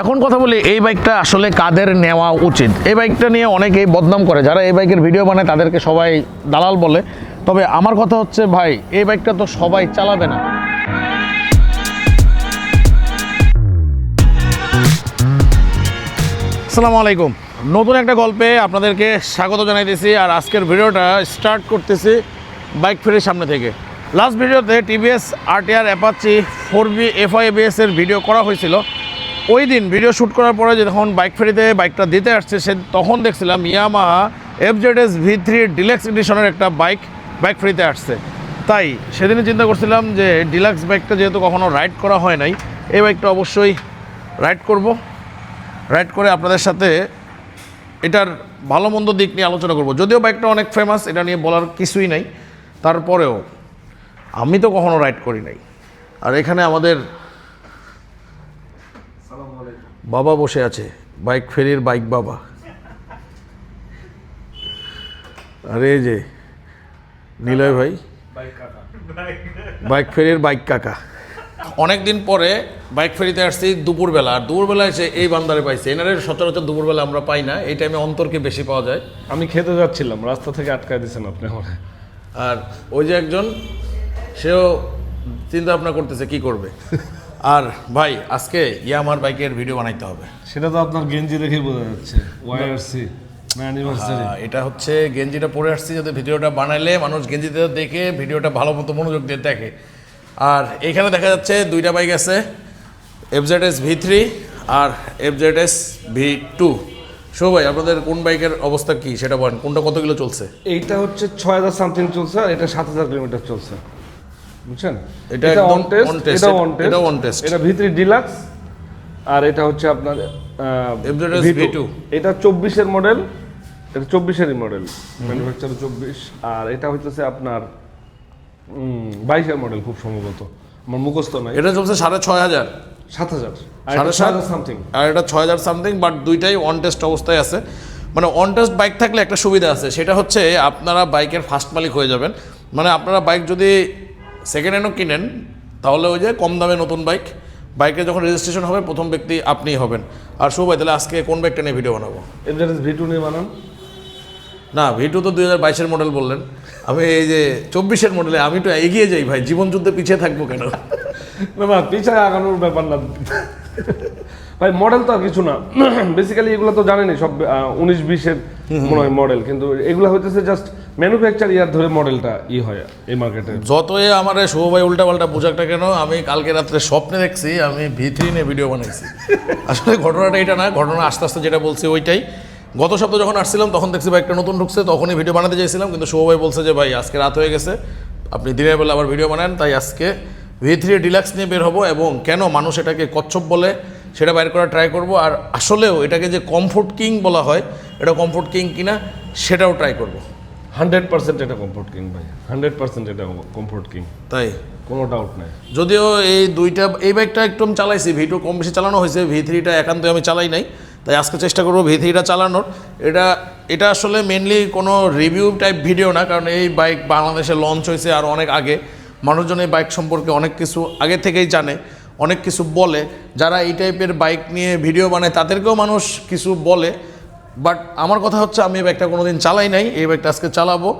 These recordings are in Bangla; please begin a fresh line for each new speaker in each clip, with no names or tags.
এখন কথা বলি, এই বাইকটা আসলে কাদের নেওয়া উচিত? এই বাইকটা নিয়ে অনেকেই বদনাম করে। যারা এই বাইকের ভিডিও বানায়, তাদেরকে সবাই দালাল বলে। তবে আমার কথা হচ্ছে, ভাই, এই বাইকটা তো সবাই চালাবে না। আসসালামু আলাইকুম। নতুন একটা গল্পে আপনাদেরকে স্বাগত জানাইতেছি, আর আজকের ভিডিওটা স্টার্ট করতেছি বাইক ফেরির সামনে থেকে। লাস্ট ভিডিওতে TVS RTR Apache four B FIBS এর ভিডিও করা হয়েছিল। ওই দিন ভিডিও শ্যুট করার পরে যখন বাইক ফেরিতে বাইকটা দিতে আসছে, সে তখন দেখছিলাম Yamaha FZS V three deluxe এডিশনের একটা বাইক বাইক ফ্রিতে আসছে। তাই সেদিনই চিন্তা করছিলাম যে ডিলাক্স বাইকটা যেহেতু কখনো রাইড করা হয় নাই, এই বাইকটা অবশ্যই রাইড করব। রাইড করে আপনাদের সাথে এটার ভালো মন্দ দিক নিয়ে আলোচনা করব। যদিও বাইকটা অনেক ফেমাস এটা নিয়ে বলার কিছুই নাই। তারপরেও আমি তো কখনো রাইড করি নাই। আর এখানে আমাদের বাবা বসে আছে বাইক ফেরির বাইক বাবা। আরে যে নিলয় ভাই। বাইক ফেরির বাইক কাকা। অনেক দিন পরে বাইক ফেরিতে আসছি দুপুরবেলা আর দুপুরবেলা এসে এই বান্দারে পাইছি। এনারে সচরাচর দুপুরবেলা আমরা পাই না এই টাইমে অন্তরকে বেশি পাওয়া যায়।
আমি খেতে যাচ্ছিলাম রাস্তা থেকে আটকায় দিয়েছেন আপনি আমার
আর ওই যে একজন সেও চিন্তা ভাবনা করতেছে কি করবে। আর ভাই আজকে ইয়ামার বাইকের ভিডিও বানাইতে হবে।
সেটা তো আপনার গেঞ্জি দেখেই বোঝা যাচ্ছে ওয়াইআরসি
এটা হচ্ছে গেঞ্জিটা পরে আসছি যাতে ভিডিওটা বানাইলে মানুষ গেঞ্জিতে দেখে ভিডিওটা ভালো মতো মনোযোগ দিয়ে দেখে। আর এখানে দেখা যাচ্ছে দুইটা বাইক আছে এফজেড এস ভি থ্রি আর FZ S V two show ভাই আপনাদের কোন বাইকের অবস্থা কি সেটা বলেন কোনটা কত কিলো চলছে?
এইটা হচ্ছে ছয় হাজার সামথিং চলছে আর এটা সাত হাজার কিলোমিটার চলছে। বুঝছেন?
এটা
অন টেস্ট এটা
এটা-
অন টেস্ট
এটাও on test।
এটা ভিতরি ডিলাক্স আর এটা হচ্ছে আপনার
FZS V2
এটা চব্বিশের মডেল এটা চব্বিশেরই মডেল ম্যানুফ্যাকচার চব্বিশ আর এটা হচ্ছে আপনার বাইশের মডেল খুব সম্ভবত। আমার মুখস্থ নাই।
এটা চলছে সাড়ে ছয় হাজার।
সাত হাজার।
সাড়ে
সাত সামথিং
আর এটা ছয় হাজার সামথিং বাট দুইটাই অন টেস্ট অবস্থায় আছে। মানে অন টেস্ট বাইক থাকলে একটা সুবিধা আছে। সেটা হচ্ছে আপনারা বাইকের ফার্স্ট মালিক হয়ে যাবেন। মানে আপনারা বাইক যদি সেকেন্ড হ্যান্ডও কিনেন তাহলে ওই যে কম দামে নতুন বাইক বাইকে যখন রেজিস্ট্রেশন হবে প্রথম ব্যক্তি আপনিই হবেন। আর শুভ ভাই তাহলে আজকে কোন বাইকটা নিয়ে ভিডিও বানাবো?
এফজেডএস ভি টু নিয়ে বানান।
না ভিটু তো দুই হাজার বাইশের মডেল বললেন। আমি এই যে চব্বিশের মডেলে আমি তো এগিয়ে যাই ভাই জীবন যুদ্ধে পিছিয়ে থাকব কেন?
না না পিছায় আগানোর ব্যাপার না। ভাই মডেল তো আর কিছু না। বেসিক্যালি এগুলো তো জানেনই সব উনিশ বিশের মনে হয় মডেল কিন্তু এগুলো হইতেছে জাস্ট ম্যানুফ্যাকচার ইয়ার ধরে মডেলটা ই হয় এই মার্কেটে
যতই আমার শুভ ভাই উল্টা পাল্টা বোঝাকটা কেন, আমি কালকে রাত্রে স্বপ্নে দেখছি, আমি ভিথ্রি নিয়ে ভিডিও বানাইছি। আসলে ঘটনাটা এটা না, ঘটনা আস্তে আস্তে যেটা বলছি ওইটাই। গত সপ্তাহে যখন আসছিলাম, তখন দেখছি ভাই একটা নতুন ঢুকছে, তখনই ভিডিও বানাতে চাইছিলাম, কিন্তু শুভ ভাই বলছে যে, ভাই, আজকে রাত হয়ে গেছে, আপনি দিনের বেলা আবার ভিডিও বানান, তাই আজকে ভি থ্রি ডিলাক্স নিয়ে বের হব এবং কেন মানুষ এটাকে কচ্ছপ বলে, সেটা বাইর করার ট্রাই করব, আর আসলেও এটাকে যে কমফোর্ট কিং বলা হয়, এটা কমফোর্ট কিং কিনা, সেটাও ট্রাই করব।
হান্ড্রেড পার্সেন্ট এটা কমফোর্ট কিং ভাই হান্ড্রেড পার্সেন্ট এটা কমফোর্ট কিং
তাই?
কোনো ডাউট নাই।
যদিও এই দুইটা এই বাইকটা একটু চালাইছি ভি টু কম বেশি চালানো হয়েছে ভি থ্রিটা একান্ত আমি চালাই নাই। তাই আজকে চেষ্টা করব ভি থ্রিটা চালানোর। এটা এটা আসলে মেনলি কোনো রিভিউ টাইপ ভিডিও না কারণ এই বাইক বাংলাদেশে লঞ্চ হয়েছে আর অনেক আগে। মানুষজন এই বাইক সম্পর্কে অনেক কিছু আগে থেকেই জানে অনেক কিছু বলে। যারা এই টাইপের বাইক নিয়ে ভিডিও বানায় তাদেরকেও মানুষ কিছু বলে। বাট আমার কথা হচ্ছে আমি এই বাইকটা কোনোদিন চালাই নাই, এই বাইকটা আজকে চালাবো।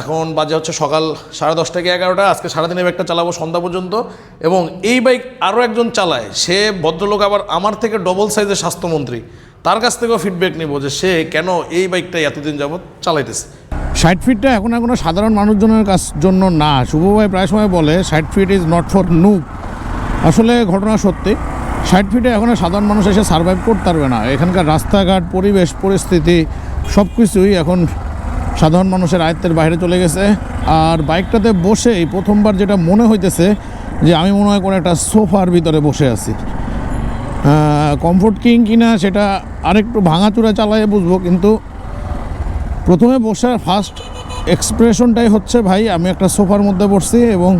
এখন বাজে হচ্ছে সকাল সাড়ে দশটা থেকে এগারোটা, আজকে সারাদিন এই বাইকটা চালাবো সন্ধ্যা পর্যন্ত। এবং এই বাইক আরও একজন চালায়, সে ভদ্রলোক আবার আমার থেকে ডবল সাইজের স্বাস্থ্যমন্ত্রী। তার কাছ থেকেও ফিডব্যাক নিব যে সে কেন এই বাইকটাই এতদিন যাবৎ চালাইতেছে। ষাট ফিটটা এখন আর কোনো সাধারণ মানুষজনের কাছ জন্য না। শুভ ভাই প্রায় সময় বলে, ষাট feet is not for noob আসলে ঘটনা সত্যি। ষাট ফিটে এখন আর সাধারণ মানুষ এসে সার্ভাইভ করতে পারবে না। এখানকার রাস্তাঘাট, পরিবেশ, পরিস্থিতি সব কিছুই এখন সাধারণ মানুষের আয়ত্তের বাইরে চলে গেছে। আর বাইকটাতে বসেই প্রথমবার যেটা মনে হইতেছে যে আমি মনে হয় কোনো একটা সোফার ভিতরে বসে আছি। কমফোর্ট কিং কিনা সেটা আরেকটু ভাঙাচুরা চালায়ে বুঝব, কিন্তু প্রথমে বসার ফার্স্ট এক্সপ্রেশনটাই হচ্ছে, ভাই, আমি একটা সোফার মধ্যে বসছি এবং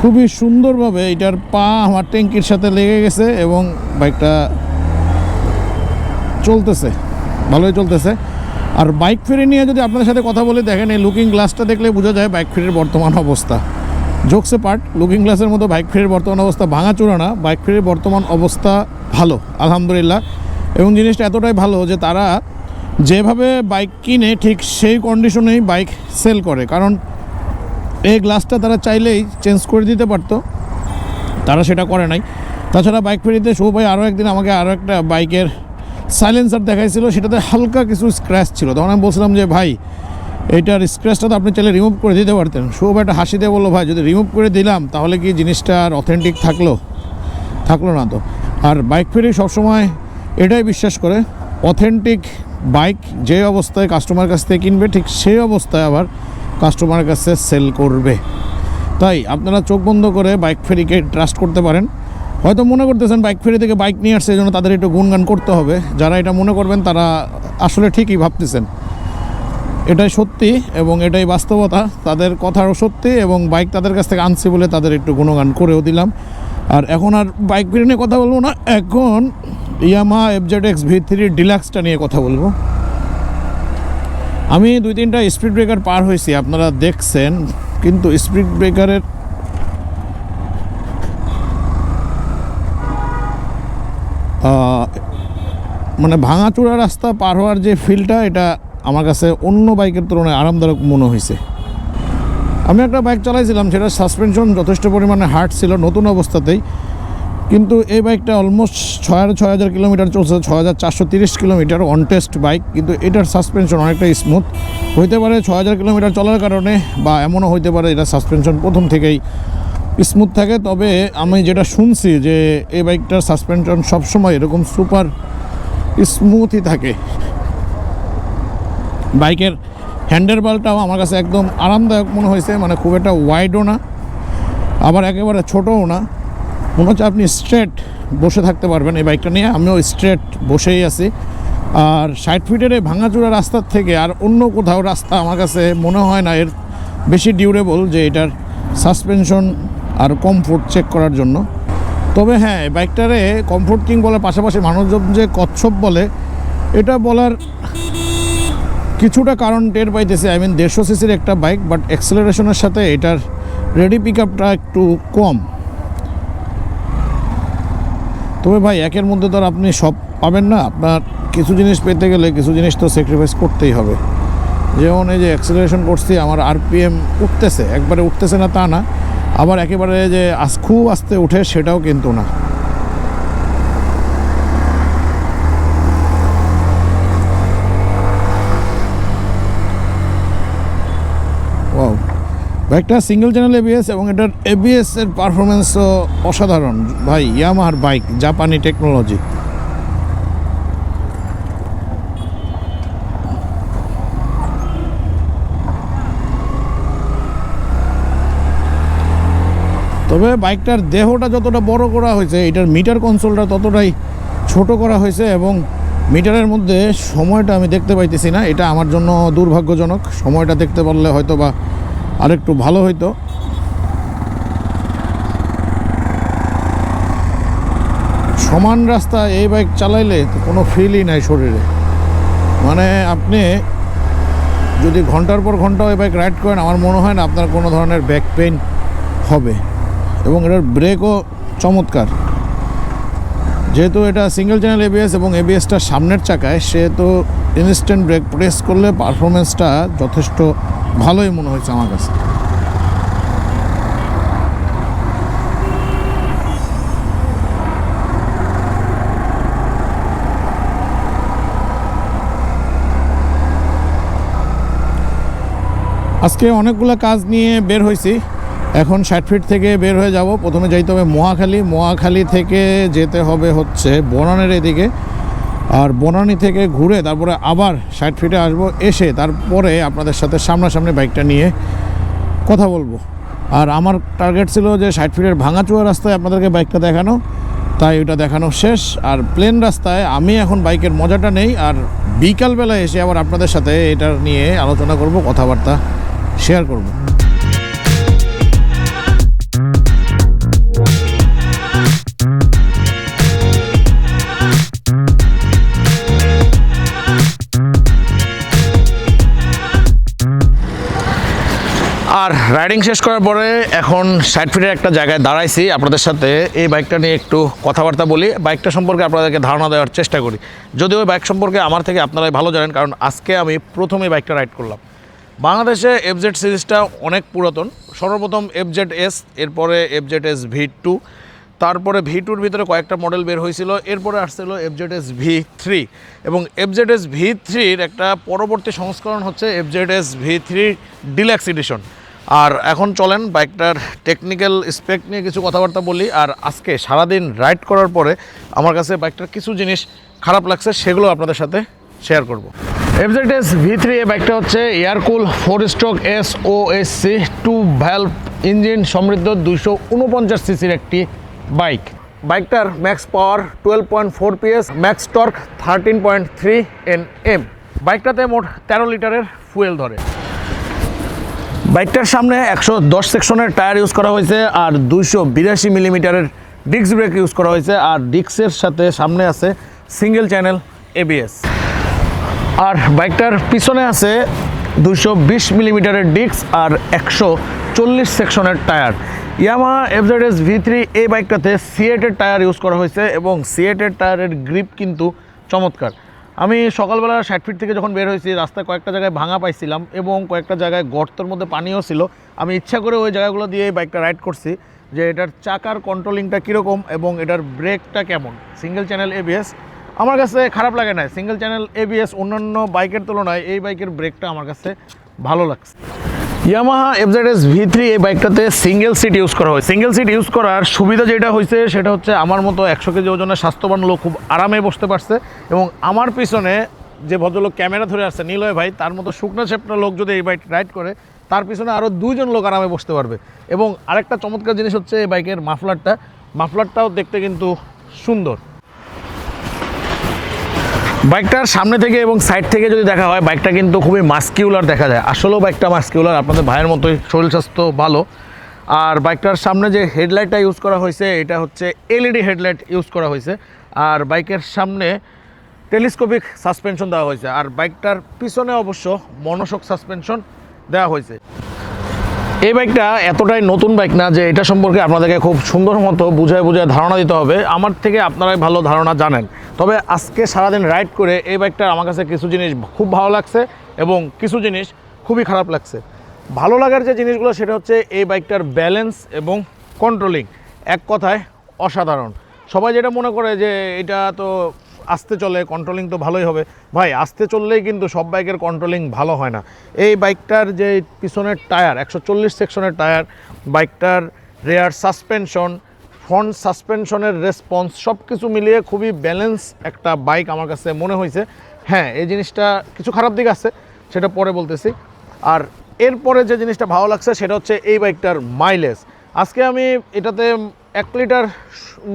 খুবই সুন্দরভাবে এটার পা আমার ট্যাঙ্কির সাথে লেগে গেছে এবং বাইকটা চলতেছে, ভালোই চলতেছে। আর বাইক ফেরি নিয়ে যদি আপনাদের সাথে কথা বলে, দেখেন এই লুকিং গ্লাসটা দেখলে বোঝা যায় বাইক ফেরির বর্তমান অবস্থা। জোকসে পার্ট লুকিং গ্লাসের মতো বাইক ফেরির বর্তমান অবস্থা ভাঙা ভাঙাচোরা না, বাইক ফেরির বর্তমান অবস্থা ভালো, আলহামদুলিল্লাহ। এবং জিনিসটা এতটাই ভালো যে তারা যেভাবে বাইক কিনে, ঠিক সেই কন্ডিশনেই বাইক সেল করে। কারণ এই গ্লাসটা তারা চাইলেই চেঞ্জ করে দিতে পারতো। তারা সেটা করে নাই। তাছাড়া বাইক ফেরিতে শো ভাই আরও একদিন আমাকে আরও একটা বাইকের সাইলেন্সার দেখাইছিল, সেটাতে হালকা কিছু স্ক্র্যাচ ছিল। তখন আমি বলছিলাম যে, ভাই এইটার স্ক্র্যাচটা তো আপনি চাইলে রিমুভ করে দিতে পারতেন। শোভ একটা হাসি বলল, ভাই, যদি রিমুভ করে দিলাম, তাহলে কি জিনিসটা আর অথেন্টিক থাকল? থাকল না তো। আর বাইক ফেরি সবসময় এটাই বিশ্বাস করে অথেন্টিক বাইক যে অবস্থায় কাস্টমার কাছ থেকে কিনবে, ঠিক সেই অবস্থায় আবার কাস্টমারের কাছে সেল করবে। তাই আপনারা চোখ বন্ধ করে বাইক ফেরিকে ট্রাস্ট করতে পারেন। হয়তো মনে করতেছেন বাইক ফেরি থেকে বাইক নিয়ে আসছে জন্য তাদের একটু গুণগান করতে হবে। যারা এটা মনে করবেন, তারা আসলে ঠিকই ভাবতেছেন। এটাই সত্যি এবং এটাই বাস্তবতা। তাদের কথারও সত্যি এবং বাইক তাদের কাছ থেকে আনছি বলে তাদের একটু গুণগান করেও দিলাম। আর এখন আর বাইক ফেরি নিয়ে কথা বলব না, এখন Yamaha FZ X V three ডিলাক্সটা নিয়ে কথা বলব। আমি দুই তিনটা স্পিড ব্রেকার পার হয়েছি, আপনারা দেখছেন, কিন্তু স্পিড ব্রেকারের মানে ভাঙাচোরা রাস্তা পার হওয়ার যে ফিলটা এটা আমার কাছে অন্য বাইকের তুলনায় আরামদায়ক মনে হয়েছে। আমি একটা বাইক চালাইছিলাম সেটা সাসপেনশন যথেষ্ট পরিমাণে হার্ড ছিল, নতুন অবস্থাতেই। কিন্তু এই বাইকটা অলমোস্ট ছয় ছয় হাজার কিলোমিটার চলছে ছয় হাজার চারশো তিরিশ কিলোমিটার অন টেস্ট বাইক কিন্তু এটার সাসপেনশন অনেকটা স্মুথ হইতে পারে ছয় হাজার কিলোমিটার চলার কারণে বা এমনও হইতে পারে এটা সাসপেনশন প্রথম থেকেই স্মুথ থাকে। তবে আমি যেটা শুনছি যে এই বাইকটার সাসপেনশন সবসময় এরকম সুপার স্মুথই থাকে। বাইকের হ্যান্ডেল বালটাও আমার কাছে একদম আরামদায়ক মনে হয়েছে মানে খুব একটা ওয়াইডও না, আবার একেবারে ছোটও না। মনে হচ্ছে আপনি স্ট্রেট বসে থাকতে পারবেন এই বাইকটা নিয়ে। আমিও স্ট্রেট বসেই আছি। আর ষাট ফিটের এই ভাঙাচোরা রাস্তার থেকে আর অন্য কোথাও রাস্তা আমার কাছে মনে হয় না। এর বেশি ডিউরেবল যে এটার সাসপেনশন আর কমফোর্ট চেক করার জন্য। তবে হ্যাঁ বাইকটারে কমফোর্ট কিং বলার পাশাপাশি মানুষজন যে কচ্ছপ বলে, এটা বলার কিছুটা কারণ টের পাইতেছে। আই মিন দেড়শো সিসির একটা বাইক বাট অ্যাক্সেলারেশনের সাথে এটার রেডি পিক আপটা একটু কম। তবে ভাই, একের মধ্যে তো আপনি সব পাবেন না। আপনার কিছু জিনিস পেতে গেলে কিছু জিনিস তো স্যাক্রিফাইস করতেই হবে। যেমন এই যে অ্যাক্সেলারেশন করছি, আমার আরপিএম উঠতেছে। একবারে উঠতেছে না তা না। আবার একেবারে যে আজ খুব আস্তে উঠে সেটাও কিন্তু না। বাইকটা সিঙ্গেল চ্যানেল এবিএস এবং এটার এবিএস এর পারফরমেন্সও অসাধারণ। ভাই ইয়ামাহার বাইক জাপানি টেকনোলজি তবে বাইকটার দেহটা যতটা বড় করা হয়েছে, এটার মিটার কনসোলটা ততটাই ছোট করা হয়েছে এবং মিটারের মধ্যে সময়টা আমি দেখতে পাইতেছি না। এটা আমার জন্য দুর্ভাগ্যজনক। সময়টা দেখতে পারলে হয়তো বা আরেকটু ভালো হইতো। সমান রাস্তা এই বাইক চালাইলে তো কোনো ফিলই নাই শরীরে। মানে আপনি যদি ঘণ্টার পর ঘণ্টা ওই বাইক রাইড করেন, আমার মনে হয় না আপনার কোনো ধরনের ব্যাক পেইন হবে। এবং এটার ব্রেকও চমৎকার। যেহেতু এটা সিঙ্গেল চ্যানেল এবিএস এবং এবিএসটা সামনের চাকায়, সেহেতু ইনস্ট্যান্ট ব্রেক প্রেস করলে পারফরমেন্সটা যথেষ্ট ভালোই মনে হয়েছে আমার কাছে। আজকে অনেকগুলো কাজ নিয়ে বের হয়েছি। এখন ষাট ফিট থেকে বের হয়ে যাব। প্রথমে যাইতে হবে মহাখালী। মহাখালী থেকে যেতে হবে হচ্ছে বনানের এদিকে। আর বনানী থেকে ঘুরে তারপরে আবার ষাট ফিটে আসব, এসে তারপরে আপনাদের সাথে সামনাসামনি বাইকটা নিয়ে কথা বলব। আর আমার টার্গেট ছিল যে ষাট ফিটের ভাঙাচুয়া রাস্তায় আপনাদেরকে বাইকটা দেখানো, তাই ওটা দেখানো শেষ। আর প্লেন রাস্তায় আমি এখন বাইকের মজাটা নেই, আর বিকালবেলা এসে আবার আপনাদের সাথে এটা নিয়ে আলোচনা করব, কথাবার্তা শেয়ার করব। রাইডিং শেষ করার পরে এখন ষাট ফিটের একটা জায়গায় দাঁড়াইছি আপনাদের সাথে। এই বাইকটা নিয়ে একটু কথাবার্তা বলি। বাইকটা সম্পর্কে আপনাদেরকে ধারণা দেওয়ার চেষ্টা করি। যদিও ওই বাইক সম্পর্কে আমার থেকে আপনারাই ভালো জানেন, কারণ আজকে আমি প্রথমে বাইকটা রাইড করলাম। বাংলাদেশে এফজেড সিরিজটা অনেক পুরাতন। সর্বপ্রথম এফজেড এস এরপরে এফজেড এস ভি টু তারপরে ভি টুর ভিতরে কয়েকটা মডেল বের হয়েছিল, এরপরে আসছিল এফজেড এস ভি থ্রি এবং এফজেড এস ভি থ্রির একটা পরবর্তী সংস্করণ হচ্ছে FZ S V three deluxe edition আর এখন চলেন বাইকটার টেকনিক্যাল স্পেক নিয়ে কিছু কথাবার্তা বলি। আর আজকে সারাদিন রাইড করার পরে আমার কাছে বাইকটার কিছু জিনিস খারাপ লাগছে সেগুলো আপনাদের সাথে শেয়ার করব। এফজেড এস ভি থ্রি এ বাইকটা হচ্ছে air cool four stroke S O S C two valve engine সমৃদ্ধ দুশো উনপঞ্চাশ সিসির একটি বাইক। বাইকটার max power twelve point four PS max torque thirteen point three N M বাইকটাতে মোট তেরো লিটারের ফুয়েল ধরে। বাইকটার সামনে একশো দশ সেকশনের টায়ার ইউজ করা হয়েছে আর দুইশো বিরাশি মিলিমিটারের ডিস্ক ব্রেক ইউজ করা হয়েছে আর ডিস্কের সাথে সামনে আছে সিঙ্গেল চ্যানেল এবিএস আর বাইকটার পিছনে আছে দুশো বিশ মিলিমিটারের ডিস্ক আর একশো চল্লিশ সেকশনের tyre. Yamaha FZS V three এই বাইকটাতে সিএটের টায়ার ইউজ করা হয়েছে এবং সিএটের টায়ারের গ্রিপ কিন্তু চমৎকার। আমি সকালবেলা ষাট ফিট থেকে যখন বের হয়েছি, রাস্তায় কয়েকটা জায়গায় ভাঙা পাইছিলাম এবং কয়েকটা জায়গায় গর্তর মধ্যে পানিও ছিল। আমি ইচ্ছা করে ওই জায়গাগুলো দিয়ে বাইকটা রাইড করছি যে এটার চাকার কন্ট্রোলিংটা কীরকম এবং এটার ব্রেকটা কেমন? সিঙ্গেল চ্যানেল এবিএস আমার কাছে খারাপ লাগে না। সিঙ্গেল চ্যানেল এবিএস অন্যান্য বাইকের তুলনায় এই বাইকের ব্রেকটা আমার কাছে ভালো লাগছে। ইয়ামাহা এফজেডএস ভি থ্রি এই বাইকটাতে সিঙ্গেল সিট ইউজ করা হয়। সিঙ্গেল সিট ইউজ করার সুবিধা যেটা হয়েছে সেটা হচ্ছে আমার মতো একশো কেজি ওজনের স্বাস্থ্যবান লোক খুব আরামে বসতে পারছে এবং আমার পিছনে যে ভদ্রলোক ক্যামেরা ধরে আসছে নিলয় ভাই, তার মতো শুকনো চেপটা লোক যদি এই বাইক রাইড করে, তার পিছনে আরও দুইজন লোক আরামে বসতে পারবে। এবং আরেকটা চমৎকার জিনিস হচ্ছে এই বাইকের মাফলারটা মাফলারটাও দেখতে কিন্তু সুন্দর। বাইকটার সামনে থেকে এবং সাইড থেকে যদি দেখা হয়, বাইকটা কিন্তু খুবই মাস্কিউলার দেখা যায়। আসলেও বাইকটা মাস্কিউলার আপনাদের ভাইয়ের মতোই শরীর স্বাস্থ্য ভালো। আর বাইকটার সামনে যে হেডলাইটটা ইউজ করা হয়েছে, এটা হচ্ছে এলইডি হেডলাইট ইউজ করা হয়েছে। আর বাইকের সামনে টেলিস্কোপিক সাসপেনশন দেওয়া হয়েছে। আর বাইকটার পিছনে অবশ্য মনোশক সাসপেনশন দেওয়া হয়েছে। এই বাইকটা এতটাই নতুন বাইক না যে এটা সম্পর্কে আপনাদেরকে খুব সুন্দর মতো বুঝায় বুঝায় ধারণা দিতে হবে। আমার থেকে আপনারাই ভালো ধারণা জানেন। তবে আজকে সারাদিন রাইড করে এই বাইকটার আমার কাছে কিছু জিনিস খুব ভালো লাগছে এবং কিছু জিনিস খুবই খারাপ লাগছে। ভালো লাগার যে জিনিসগুলো সেটা হচ্ছে এই বাইকটার ব্যালেন্স এবং কন্ট্রোলিং। এক কথায় অসাধারণ। সবাই যেটা মনে করে যে এটা তো আস্তে চলে, কন্ট্রোলিং তো ভালোই হবে। ভাই, আস্তে চললেই কিন্তু সব বাইকের কন্ট্রোলিং ভালো হয় না। এই বাইকটার যে পিছনের টায়ার, একশো চল্লিশ সেকশনের টায়ার, বাইকটার রেয়ার সাসপেনশন ফ্রন্ট সাসপেনশনের রেসপন্স সব কিছু মিলিয়ে খুবই ব্যালেন্স একটা বাইক আমার কাছে মনে হয়েছে। হ্যাঁ এই জিনিসটা কিছু খারাপ দিক আছে, সেটা পরে বলতেছি। আর এরপরে যে জিনিসটা ভালো লাগছে, সেটা হচ্ছে এই বাইকটার মাইলেজ আজকে আমি এটাতে এক লিটার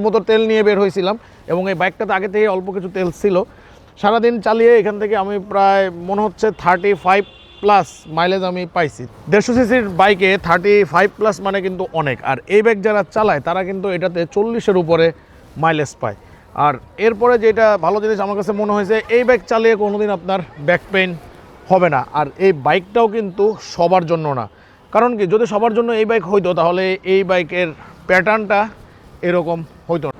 মতো তেল নিয়ে বের হয়েছিলাম, এবং এই বাইকটাতে আগে থেকে অল্প কিছু তেল ছিল। সারাদিন চালিয়ে এখান থেকে আমি প্রায় মনে হচ্ছে থার্টি ফাইভ প্লাস মাইলেজ আমি পাইছি। দেড়শো সিসির বাইকে থার্টি ফাইভ প্লাস মানে কিন্তু অনেক। আর এই বাইক যারা চালায়, তারা কিন্তু এটাতে চল্লিশের উপরে মাইলেজ পায়। আর এরপরে যেটা ভালো জিনিস আমার কাছে মনে হয়েছে, এই বাইক চালিয়ে কোনোদিন আপনার ব্যাক পেইন হবে না। আর এই বাইকটাও কিন্তু সবার জন্য না। কারণ কি, যদি সবার জন্য এই বাইক হইতো, তাহলে এই বাইকের প্যাটার্নটা এরকম হইতো না।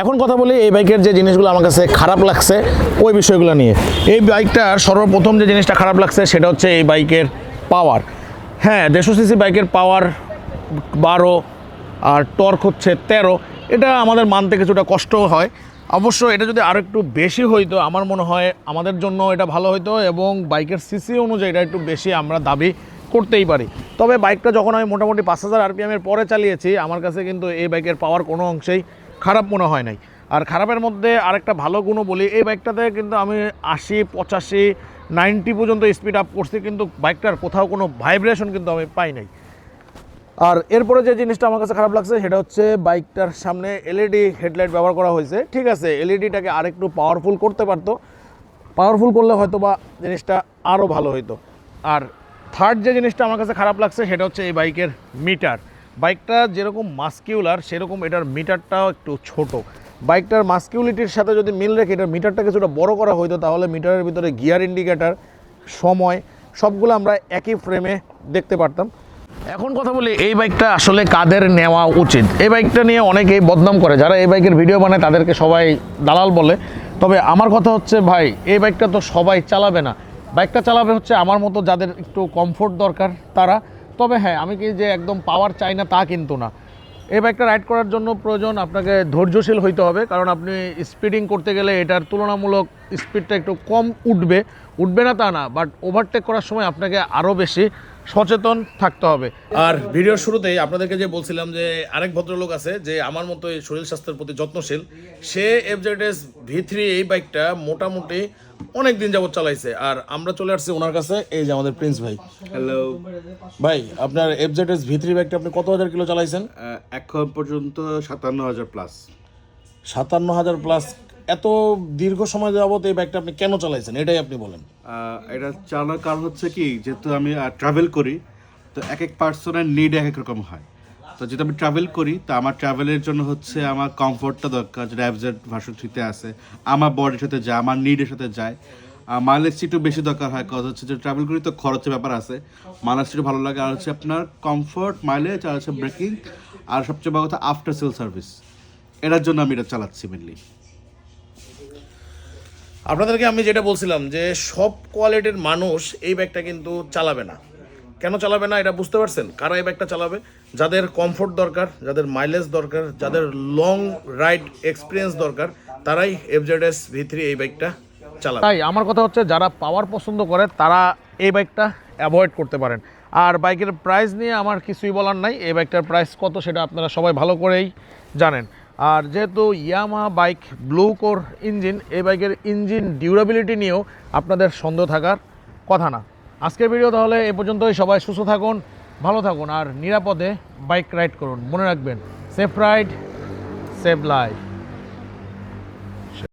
এখন কথা বলি, এই বাইকের যে জিনিসগুলো আমার কাছে খারাপ লাগছে, ওই বিষয়গুলো নিয়ে। এই বাইকটার সর্বপ্রথম যে জিনিসটা খারাপ লাগছে, সেটা হচ্ছে এই বাইকের পাওয়ার হ্যাঁ দেড়শো সিসি বাইকের পাওয়ার বারো আর টর্ক হচ্ছে তেরো। এটা আমাদের মানতে কিছুটা কষ্ট হয়। অবশ্য এটা যদি আরও একটু বেশি হইতো, আমার মনে হয় আমাদের জন্য এটা ভালো হইতো এবং বাইকের সিসি অনুযায়ী এটা একটু বেশি আমরা দাবি করতেই পারি। তবে বাইকটা যখন আমি মোটামুটি পাঁচ হাজার আরপিএমের পরে চালিয়েছি, আমার কাছে কিন্তু এই বাইকের পাওয়ার কোনো অংশেই খারাপ মনে হয় নাই। আর খারাপের মধ্যে আরেকটা ভালো গুণও বলি, এই বাইকটাতে কিন্তু আমি আশি, পঁচাশি, নাইনটি পর্যন্ত স্পিড আপ করছি, কিন্তু বাইকটার কোথাও কোনো ভাইব্রেশন কিন্তু আমি পাই নাই। আর এরপরে যে জিনিসটা আমার কাছে খারাপ লাগছে, সেটা হচ্ছে বাইকটার সামনে এলইডি হেডলাইট ব্যবহার করা হয়েছে। ঠিক আছে এলইডিটাকে আরেকটু পাওয়ারফুল করতে পারতো। পাওয়ারফুল করলে হয়তো বা জিনিসটা আরও ভালো হতো আর থার্ড যে জিনিসটা আমার কাছে খারাপ লাগছে, সেটা হচ্ছে এই বাইকের মিটার বাইকটা যেরকম মাস্কিউলার, সেরকম এটার মিটারটাও একটু ছোট। বাইকটার মাস্কিউলিটির সাথে যদি মিল রেখে এটার মিটারটা কিছুটা বড় করা হইতো, তাহলে মিটারের ভিতরে গিয়ার ইন্ডিকেটার, সময়, সবগুলো আমরা একই ফ্রেমে দেখতে পারতাম। এখন কথা বলি, এই বাইকটা আসলে কাদের নেওয়া উচিত? এই বাইকটা নিয়ে অনেকেই বদনাম করে। যারা এই বাইকের ভিডিও বানায়, তাদেরকে সবাই দালাল বলে। তবে আমার কথা হচ্ছে, ভাই, এই বাইকটা তো সবাই চালাবে না। বাইকটা চালাবে হচ্ছে আমার মতো যাদের একটু কমফোর্ট দরকার, তারা। তবে হ্যাঁ আমি কি যে একদম পাওয়ার চাই না তা কিন্তু না। এই বাইকটা রাইড করার জন্য প্রয়োজন আপনাকে ধৈর্যশীল হইতে হবে, কারণ আপনি স্পিডিং করতে গেলে এটার তুলনামূলক স্পিডটা একটু কম উঠবে। উঠবে না তা না বাট ওভারটেক করার সময় আপনাকে আরও বেশি সচেতন থাকতে হবে। আর ভিডিওর শুরুতেই আপনাদেরকে যে বলছিলাম যে আরেক ভদ্রলোক আছে যে আমার মতো এই শরীর স্বাস্থ্যের প্রতি যত্নশীল সে এফজেডএস ভি থ্রি এই বাইকটা মোটামুটি অনেক দিন যাবত চালাইছে। আর আমরা চলে আসছি ওনার কাছে এই যে আমাদের প্রিন্স ভাই।
হ্যালো
ভাই আপনার এফজেডএস ভি থ্রি বাইকটা আপনি কত হাজার কিলো চালাইছেন?
এখন পর্যন্ত সাতান্ন হাজার প্লাস
সাতান্ন হাজার প্লাস এত দীর্ঘ সময় যাবত এই বাইকটা আপনি কেন চালাইছেন? এটাই আপনি বলেন।
এটা চালানোর কারণ হচ্ছে কি, যেহেতু আমি ট্রাভেল করি, তো এক এক পার্সনের নিড এক এক রকম হয়। তো যেহেতু আমি ট্রাভেল করি, তো আমার ট্রাভেলের জন্য হচ্ছে আমার কমফোর্টটা দরকার, যেটা অ্যাবজেট ভার্সন থ্রিতে আছে। আমার বডির সাথে যায়, আমার নিডের সাথে যায়। মাইলেজটা একটু বেশি দরকার হয় কারণ হচ্ছে যে ট্রাভেল করি তো খরচের ব্যাপার আছে। মাইলেজটা একটু ভালো লাগে, আর হচ্ছে আপনার কমফোর্ট মাইলেজ আর হচ্ছে ব্রেকিং আর সবচেয়ে বড় কথা আফটার সেল সার্ভিস এটার জন্য আমি এটা চালাচ্ছি মেনলি
আপনাদেরকে আমি যেটা বলছিলাম যে সব কোয়ালিটির মানুষ এই বাইকটা কিন্তু চালাবে না। কেন চালাবে না এটা বুঝতে পারছেন? কারা এই বাইকটা চালাবে? যাদের কমফোর্ট দরকার, যাদের মাইলেজ দরকার, যাদের লং রাইড এক্সপিরিয়েন্স দরকার, তারাই এফজেডএস ভি থ্রি এই বাইকটা চালাবে। তাই আমার কথা হচ্ছে, যারা পাওয়ার পছন্দ করে, তারা এই বাইকটা অ্যাভয়েড করতে পারেন। আর বাইকের প্রাইস নিয়ে আমার কিছুই বলার নাই, এই বাইকটার প্রাইস কত সেটা আপনারা সবাই ভালো করেই জানেন। আর যেহেতু Yamaha bike blue core engine এই বাইকের ইঞ্জিন ডিউরাবিলিটি নিয়েও আপনাদের সন্দেহ থাকার কথা না। আজকের ভিডিও তাহলে এ পর্যন্তই। সবাই সুস্থ থাকুন, ভালো থাকুন, আর নিরাপদে বাইক রাইড করুন। মনে রাখবেন, সেফ রাইড সেভ লাইফ।